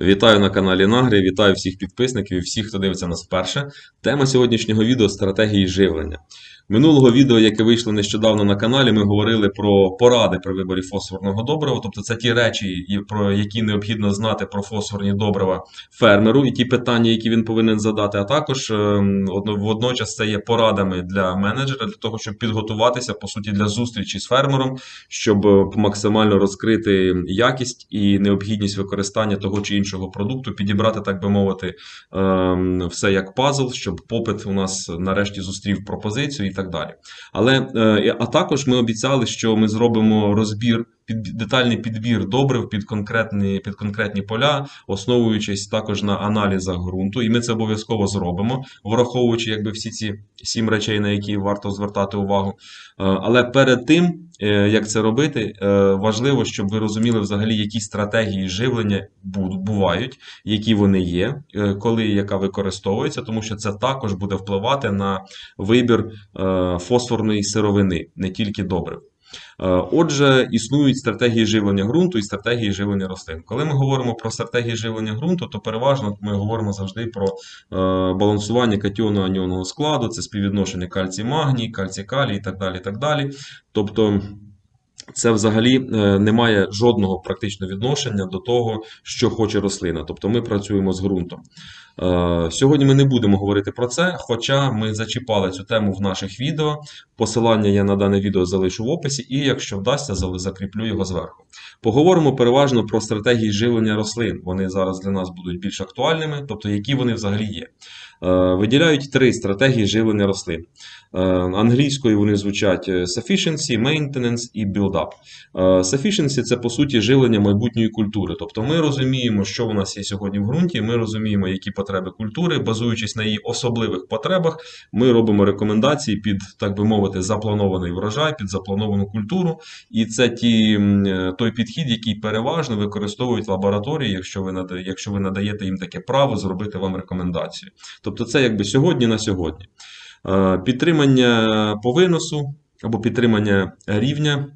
Вітаю на каналі Нагрі, вітаю всіх підписників і всіх, хто дивиться нас вперше. Тема сьогоднішнього відео стратегії живлення. Минулого відео, яке вийшло нещодавно на каналі, ми говорили про поради при виборі фосфорного добрива. Тобто це ті речі, про які необхідно знати про фосфорні добрива фермеру, і ті питання, які він повинен задати. А також ем, водночас це є порадами для менеджера для того, щоб підготуватися по суті для зустрічі з фермером, щоб е, максимально розкрити якість і необхідність використання того чи іншого продукту, підібрати, так би мовити, ем, все як пазл, щоб попит у нас нарешті зустрів пропозицію і так далі. Але е, а також ми обіцяли, що ми зробимо розбір. Під детальний підбір добрив під конкретні під конкретні поля, основуючись також на аналізах ґрунту, і ми це обов'язково зробимо, враховуючи якби всі ці сім речей, на які варто звертати увагу. Е, Але перед тим, е, як це робити, е, важливо, щоб ви розуміли взагалі, які стратегії живлення бувають, які вони є, коли яка використовується, тому що це також буде впливати на вибір фосфорної сировини, не тільки добрив. Е, Отже, існують стратегії живлення ґрунту і стратегії живлення рослин. Коли ми говоримо про стратегії живлення ґрунту, то переважно ми говоримо завжди про е, балансування катіону аніонного складу, це співвідношення кальцій-магній, кальцій-калій і так далі. і так далі. Тобто це взагалі е, не має жодного практичного відношення до того, що хоче рослина. Тобто ми працюємо з ґрунтом. Е, Сьогодні ми не будемо говорити про це, хоча ми зачіпали цю тему в наших відео. Посилання я на дане відео залишу в описі, і якщо вдасться, закріплю його зверху. Поговоримо переважно про стратегії живлення рослин. Вони зараз для нас будуть більш актуальними, тобто які вони взагалі є. Е, Виділяють три стратегії живлення рослин. Е, Англійською вони звучать е, sufficiency, maintenance і build-up. Sufficiency – це по суті живлення майбутньої культури. Тобто ми розуміємо, що у нас є сьогодні в ґрунті, ми розуміємо, які потреби культури, базуючись на її особливих потребах, ми робимо рекомендації під, так би мовити, запланований врожай, під заплановану культуру. І це ті, той підхід, який переважно використовують лабораторії, якщо ви, нада- якщо ви надаєте їм таке право зробити вам рекомендацію. Тобто це якби сьогодні на сьогодні. Е, Підтримання по виносу або підтримання рівня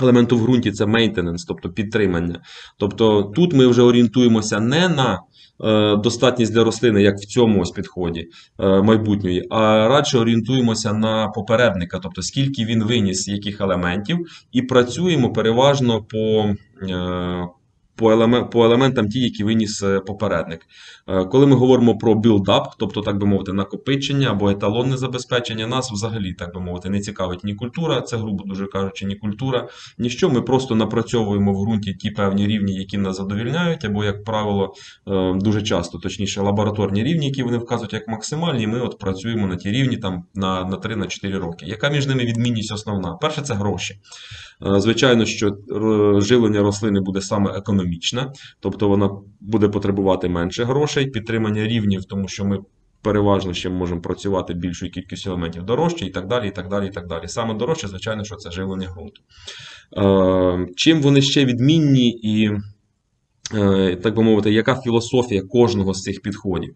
елементу в ґрунті це maintenance, тобто підтримання. Тобто тут ми вже орієнтуємося не на е, достатність для рослини, як в цьому ось підході е, майбутньої, а радше орієнтуємося на попередника, тобто скільки він виніс яких елементів, і працюємо переважно по. По, елеме- по елементам ті, які виніс е, попередник. Е, Коли ми говоримо про build-up, тобто, так би мовити, накопичення або еталонне забезпечення, нас взагалі, так би мовити, не цікавить ні культура, це грубо дуже кажучи, ні культура, ніщо. Ми просто напрацьовуємо в ґрунті ті певні рівні, які нас задовільняють, або, як правило, е, дуже часто, точніше, лабораторні рівні, які вони вказують як максимальні, ми от працюємо на ті рівні там на, на 3-4 роки. Яка між ними відмінність основна? Перше, це гроші. Звичайно, що живлення рослини буде саме економічне, тобто вона буде потребувати менше грошей, підтримання рівнів, тому що ми переважно ще можемо працювати більшою кількістю елементів дорожче і так далі. і так далі, і так далі. Саме дорожче, звичайно, що це живлення ґрунту. Е, Чим вони ще відмінні і, е, так би мовити, яка філософія кожного з цих підходів?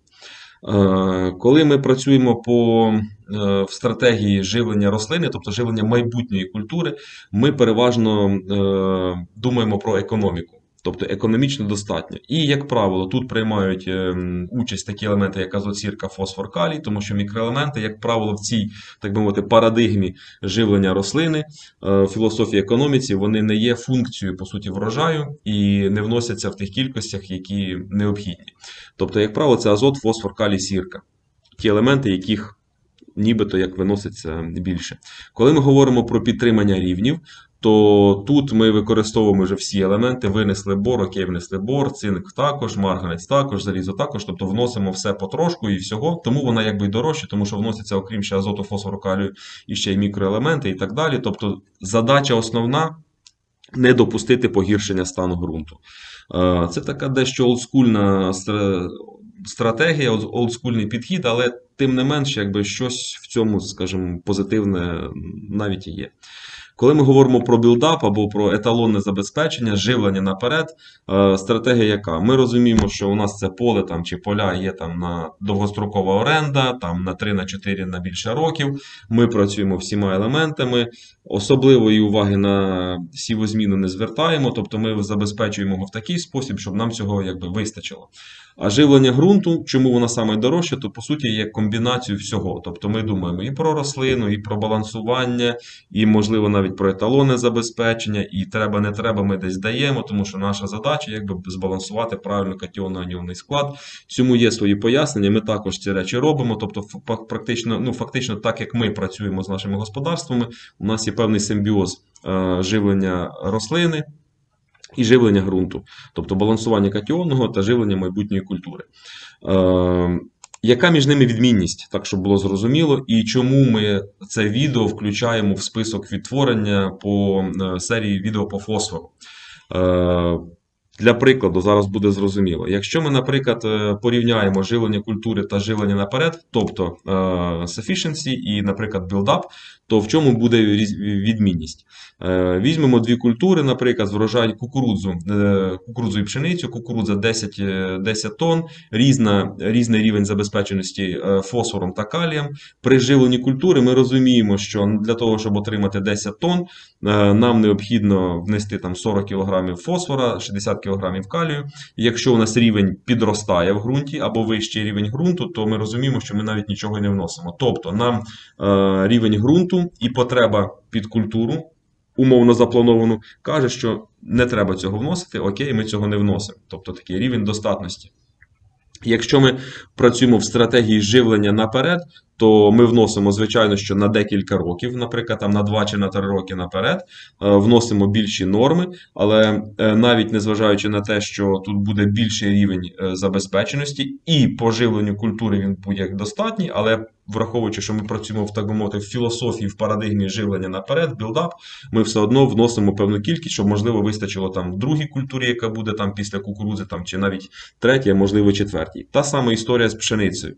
Е, Коли ми працюємо по в стратегії живлення рослини, тобто живлення майбутньої культури, ми переважно думаємо про економіку. Тобто економічно достатньо. І, як правило, тут приймають е, участь такі елементи, як азоцірка, фосфор, калій, тому що мікроелементи, як правило, в цій, так би мовити, парадигмі живлення рослини, е, філософії економіці, вони не є функцією, по суті, врожаю і не вносяться в тих кількостях, які необхідні. Тобто, як правило, це азот, фосфор, калій, сірка. Ті елементи, яких нібито як виноситься більше. Коли ми говоримо про підтримання рівнів, то тут ми використовуємо вже всі елементи, винесли бор, окей, внесли бор, цинк також, марганець також, залізо також, тобто вносимо все потрошку і всього, тому вона якби й дорожча, тому що вноситься, окрім ще азоту, фосфору, калію, і ще й мікроелементи і так далі. Тобто задача основна не допустити погіршення стану ґрунту. Е, Це така дещо олдскульна стратегія, олдскульний підхід, але тим не менш, якби щось в цьому, скажімо, позитивне навіть і є. Коли ми говоримо про білдап або про еталонне забезпечення, живлення наперед, е, стратегія яка? Ми розуміємо, що у нас це поле там, чи поля є там на довгострокова оренда, там на 3 на 4 на більше років. Ми працюємо всіма елементами. Особливої уваги на сівозміну не звертаємо, тобто ми забезпечуємо його в такий спосіб, щоб нам цього якби вистачило. А живлення ґрунту, чому вона саме дорожча, то по суті є комбінацією всього. Тобто ми думаємо і про рослину, і про балансування, і можливо навіть про еталонне забезпечення, і треба, не треба, ми десь даємо, тому що наша задача якби збалансувати правильно катіонно-аніонний склад. Цьому є свої пояснення. Ми також ці речі робимо. Тобто, практично, ну фактично, так як ми працюємо з нашими господарствами, у нас є певний симбіоз е, живлення рослини. І живлення ґрунту, тобто балансування катіонного та живлення майбутньої культури. Е, яка між ними відмінність, так щоб було зрозуміло, і чому ми це відео включаємо в список відтворення по е, серії відео по фосфору? Е, для прикладу, зараз буде зрозуміло. Якщо ми, наприклад, е, порівняємо живлення культури та живлення наперед, тобто е, sufficiency і, наприклад, build-up, то в чому буде відмінність? Е, Візьмемо дві культури, наприклад, з врожай кукурудзу, е, кукурудзу і пшеницю, кукурудза 10, е, 10 тонн, різна, різний рівень забезпеченості е, фосфором та калієм. При живленні культури ми розуміємо, що для того, щоб отримати 10 тонн, е, нам необхідно внести там 40 кг фосфора, 60 кг калію. Якщо у нас рівень підростає в ґрунті або вищий рівень ґрунту, то ми розуміємо, що ми навіть нічого не вносимо. Тобто нам е, рівень ґрунту і потреба під культуру, умовно заплановану, каже, що не треба цього вносити, окей, ми цього не вносимо. Тобто такий рівень достатності. Якщо ми працюємо в стратегії живлення наперед, то ми вносимо, звичайно, що на декілька років, наприклад, там на 2 чи на 3 роки наперед, е, вносимо більші норми, але е, навіть незважаючи на те, що тут буде більший рівень е, забезпеченості, і по живленню культури він буде як достатній, але враховуючи, що ми працюємо в так би мовити в філософії, в парадигмі живлення наперед, білдап, ми все одно вносимо певну кількість, щоб можливо вистачило там другій культурі, яка буде там після кукурудзи, там чи навіть третій, можливо четвертій. Та сама історія з пшеницею.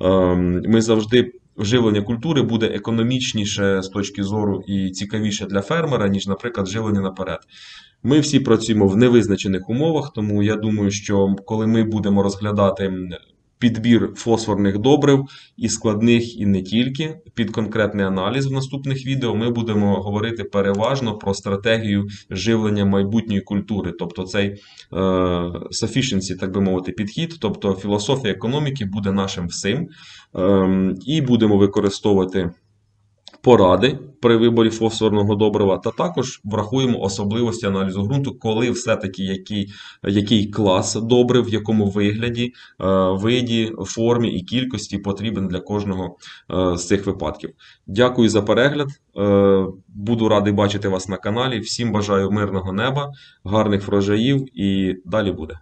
Ем, Ми завжди. Живлення культури буде економічніше з точки зору і цікавіше для фермера, ніж, наприклад, живлення наперед. Ми всі працюємо в невизначених умовах, тому я думаю, що коли ми будемо розглядати підбір фосфорних добрив і складних, і не тільки. Під конкретний аналіз в наступних відео, ми будемо говорити переважно про стратегію живлення майбутньої культури, тобто цей е, sufficiency, так би мовити, підхід, тобто філософія економіки буде нашим всім, е, і будемо використовувати поради при виборі фосфорного добрива, та також врахуємо особливості аналізу ґрунту, коли все-таки який, який клас добрив, в якому вигляді, е, виді, формі і кількості потрібен для кожного е, з цих випадків. Дякую за перегляд. Е, Буду радий бачити вас на каналі. Всім бажаю мирного неба, гарних врожаїв і далі буде.